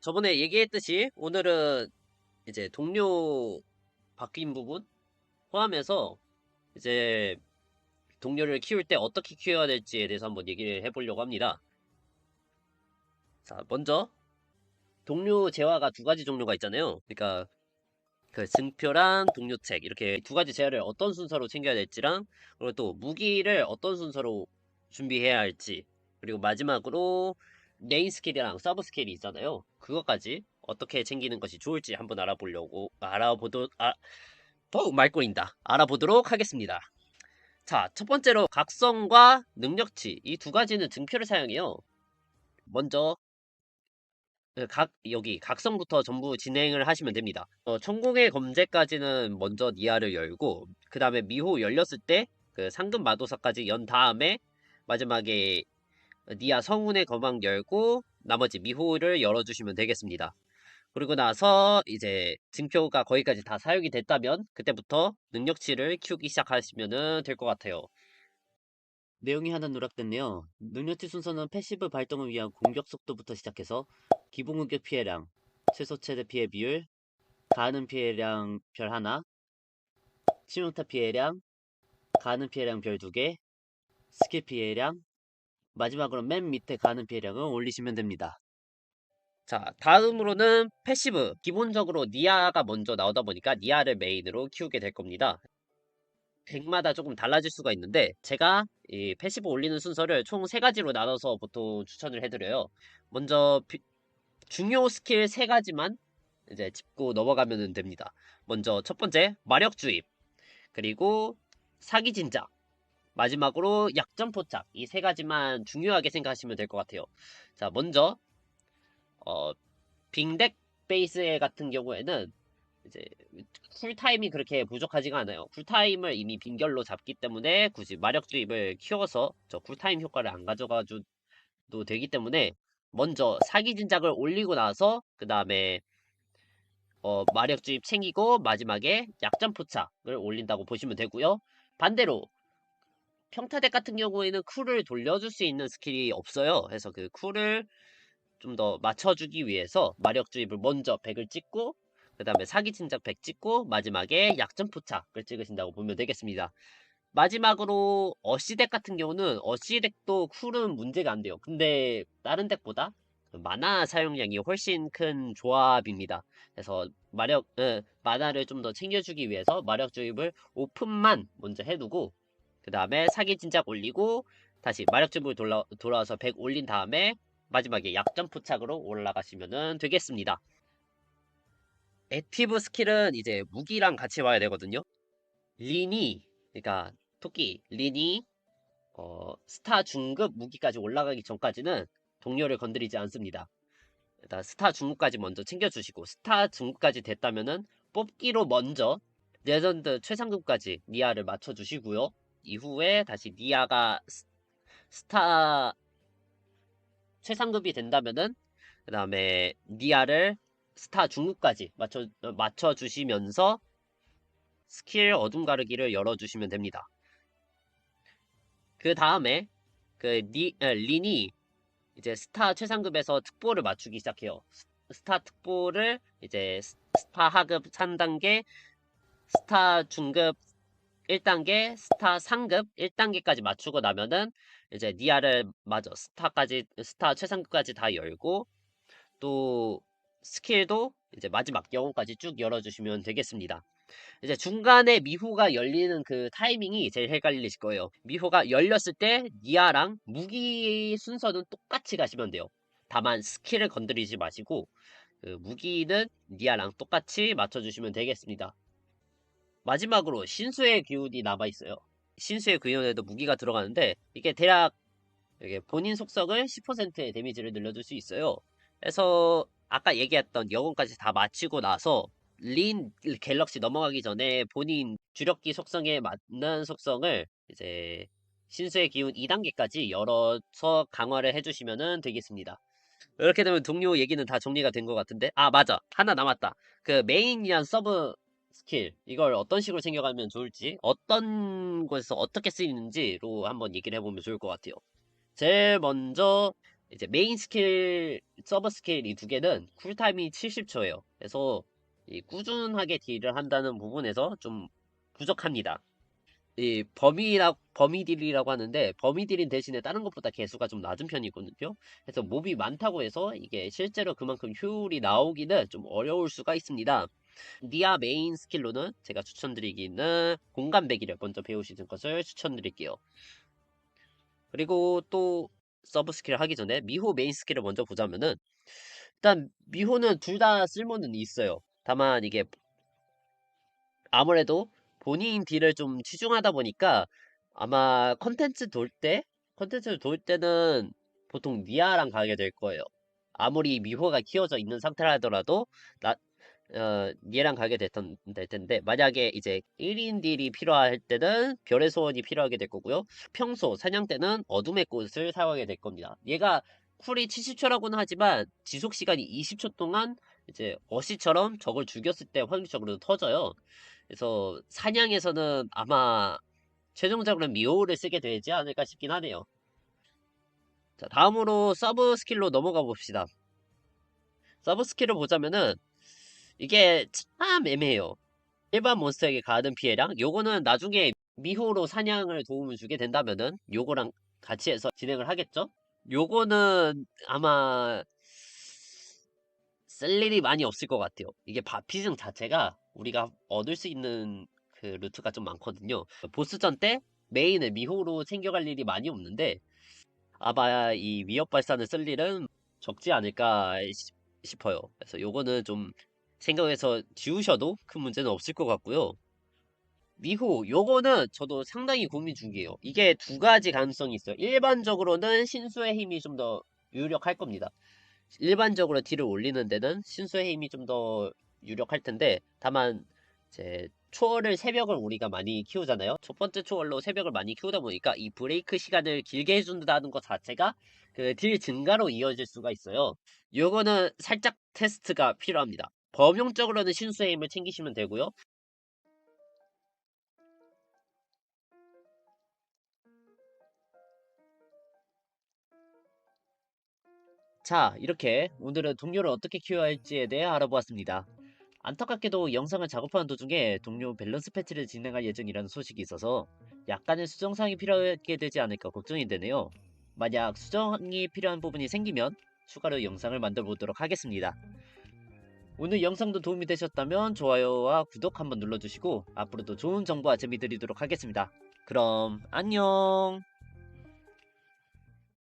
저번에 얘기했듯이 오늘은 이제 동료 바뀐 부분 포함해서 이제 동료를 키울 때 어떻게 키워야 될지에 대해서 한번 얘기를 해보려고 합니다. 자, 먼저 동료 재화가 두 가지 종류가 있잖아요. 그러니까 그 증표랑 동료책 이렇게 두 가지 재화를 어떤 순서로 챙겨야 될지랑 그리고 또 무기를 어떤 순서로 준비해야 할지 그리고 마지막으로 메인 스킬이랑 서브 스킬이 있잖아요. 그것까지 어떻게 챙기는 것이 좋을지 한번 알아보려고 알아보도 아 어우 말 꼬인다. 알아보도록 하겠습니다. 자, 첫 번째로 각성과 능력치 이 두 가지는 증표를 사용해요. 먼저 그각 여기 각성부터 전부 진행을 하시면 됩니다. 어, 천공의 검제까지는 먼저 니아를 열고 그 다음에 미호 열렸을 때 그 상금 마도사까지 연 다음에 마지막에 니아 성운의 거망 열고 나머지 미호를 열어주시면 되겠습니다. 그리고 나서 이제 증표가 거기까지 다 사용이 됐다면 그때부터 능력치를 키우기 시작하시면 될 것 같아요. 내용이 하나 누락됐네요. 능력치 순서는 패시브 발동을 위한 공격 속도부터 시작해서 기본 공격 피해량, 최소 최대 피해 비율, 가하는 피해량 별 하나, 치명타 피해량, 가하는 피해량 별 두 개, 스킬 피해량, 마지막으로 맨 밑에 가는 피해량을 올리시면 됩니다. 자, 다음으로는 패시브. 기본적으로 니아가 먼저 나오다 보니까 니아를 메인으로 키우게 될 겁니다. 덱마다 조금 달라질 수가 있는데 제가 이 패시브 올리는 순서를 총 세 가지로 나눠서 보통 추천을 해드려요. 먼저 비- 중요 스킬 세 가지만 이제 짚고 넘어가면 됩니다. 먼저 첫 번째 마력 주입, 그리고 사기 진작, 마지막으로 약점 포착 이 세 가지만 중요하게 생각하시면 될 것 같아요. 자, 먼저 어, 빙덱 베이스 같은 경우에는 이제 쿨타임이 그렇게 부족하지가 않아요. 쿨타임을 이미 빙결로 잡기 때문에 굳이 마력 주입을 키워서 저 쿨타임 효과를 안 가져가줘도 되기 때문에 먼저 사기 진작을 올리고 나서 그 다음에 어, 마력 주입 챙기고 마지막에 약점 포착을 올린다고 보시면 되고요. 반대로 평타덱 같은 경우에는 쿨을 돌려줄 수 있는 스킬이 없어요. 그래서 그 쿨을 좀 더 맞춰주기 위해서 마력 주입을 먼저 100을 찍고 그 다음에 사기 진작 100 찍고 마지막에 약점 포착을 찍으신다고 보면 되겠습니다. 마지막으로 어시덱 같은 경우는 어시덱도 쿨은 문제가 안 돼요. 근데 다른 덱보다 그 마나 사용량이 훨씬 큰 조합입니다. 그래서 마력 에, 마나를 좀 더 챙겨주기 위해서 마력 주입을 오픈만 먼저 해두고 그 다음에 사기 진작 올리고 다시 마력 주입을 돌아, 돌아와서 100 올린 다음에 마지막에 약점 포착으로 올라가시면 되겠습니다. 액티브 스킬은 이제 무기랑 같이 와야 되거든요. 린이 그러니까 토끼 린이 어, 스타 중급 무기까지 올라가기 전까지는 동료를 건드리지 않습니다. 일단 스타 중급까지 먼저 챙겨주시고 스타 중급까지 됐다면은 뽑기로 먼저 레전드 최상급까지 니아를 맞춰주시고요. 이후에 다시 니아가 스- 스타 최상급이 된다면은 그 다음에 니아를 스타 중급까지 맞춰 어, 맞춰 주시면서 스킬 어둠 가르기를 열어 주시면 됩니다. 그 다음에 그 니, 에, 린이 이제 스타 최상급에서 특보를 맞추기 시작해요. 스- 스타 특보를 이제 스- 스타 하급 3단계, 스타 중급 1단계, 스타 상급 1단계까지 맞추고 나면은 이제 니아를 맞아 스타까지 스타 최상급까지 다 열고 또 스킬도 이제 마지막 영혼까지 쭉 열어주시면 되겠습니다. 이제 중간에 미호가 열리는 그 타이밍이 제일 헷갈리실 거예요. 미호가 열렸을 때 니아랑 무기 순서는 똑같이 가시면 돼요. 다만 스킬을 건드리지 마시고 그 무기는 니아랑 똑같이 맞춰주시면 되겠습니다. 마지막으로 신수의 기운이 남아있어요. 신수의 기운에도 무기가 들어가는데 이게 대략 이게 본인 속성을 10%의 데미지를 늘려줄 수 있어요. 그래서 아까 얘기했던 영혼까지 다 마치고 나서 린 갤럭시 넘어가기 전에 본인 주력기 속성에 맞는 속성을 이제 신수의 기운 2단계까지 열어서 강화를 해주시면 되겠습니다. 이렇게 되면 동료 얘기는 다 정리가 된 것 같은데 아 맞아 하나 남았다 그 메인이란 서브 스킬 이걸 어떤 식으로 챙겨가면 좋을지 어떤 곳에서 어떻게 쓰이는지로 한번 얘기를 해보면 좋을 것 같아요 제일 먼저 이제 메인 스킬, 서브 스킬 이 두 개는 쿨타임이 70초예요. 그래서 이 꾸준하게 딜을 한다는 부분에서 좀 부족합니다. 이 범위라 범위 딜이라고 하는데 범위 딜인 대신에 다른 것보다 개수가 좀 낮은 편이거든요. 그래서 몹이 많다고 해서 이게 실제로 그만큼 효율이 나오기는 좀 어려울 수가 있습니다. 니아 메인 스킬로는 제가 추천드리기는 공간배기를 먼저 배우시는 것을 추천드릴게요. 그리고 또 서브 스킬을 하기 전에 미호 메인 스킬을 먼저 보자면은 일단 미호는 둘 다 쓸모는 있어요. 다만 이게 아무래도 본인 딜을 좀 치중하다 보니까 아마 컨텐츠 돌 때, 컨텐츠를 돌 때는 보통 니아랑 가게 될 거예요. 아무리 미호가 키워져 있는 상태라 하더라도 나, 어, 얘랑 가게 됐던, 될 텐데 만약에 이제 1인 딜이 필요할 때는 별의 소원이 필요하게 될 거고요. 평소 사냥 때는 어둠의 꽃을 사용하게 될 겁니다. 얘가 쿨이 70초라고는 하지만 지속 시간이 20초 동안 이제 어시처럼 적을 죽였을 때 확률적으로 터져요. 그래서 사냥에서는 아마 최종적으로 미호를 쓰게 되지 않을까 싶긴 하네요. 자, 다음으로 서브 스킬로 넘어가 봅시다. 서브 스킬을 보자면은 이게 참 애매해요. 일반 몬스터에게 가하는 피해량 요거는 나중에 미호로 사냥을 도움을 주게 된다면은 요거랑 같이 해서 진행을 하겠죠? 요거는 아마 쓸 일이 많이 없을 것 같아요. 이게 바피즘 자체가 우리가 얻을 수 있는 그 루트가 좀 많거든요. 보스전 때 메인을 미호로 챙겨갈 일이 많이 없는데 아마 이 위협 발산을 쓸 일은 적지 않을까 싶- 싶어요. 그래서 요거는 좀 생각해서 지우셔도 큰 문제는 없을 것 같고요. 미호, 요거는 저도 상당히 고민 중이에요. 이게 두 가지 가능성이 있어요. 일반적으로는 신수의 힘이 좀 더 유력할 겁니다. 일반적으로 딜을 올리는 데는 신수의 힘이 좀 더 유력할 텐데, 다만, 이제, 초월을 새벽을 우리가 많이 키우잖아요. 첫 번째 초월로 새벽을 많이 키우다 보니까 이 브레이크 시간을 길게 해준다는 것 자체가 그 딜 증가로 이어질 수가 있어요. 요거는 살짝 테스트가 필요합니다. 범용적으로는 신수의 힘을 챙기시면 되고요. 자, 이렇게 오늘은 동료를 어떻게 키워야 할지에 대해 알아보았습니다. 안타깝게도 영상을 작업하는 도중에 동료 밸런스 패치를 진행할 예정이라는 소식이 있어서 약간의 수정사항이 필요하게 되지 않을까 걱정이 되네요. 만약 수정이 필요한 부분이 생기면 추가로 영상을 만들어 보도록 하겠습니다. 오늘 영상도 도움이 되셨다면 좋아요와 구독 한번 눌러주시고 앞으로도 좋은 정보와 재미 드리도록 하겠습니다. 그럼 안녕!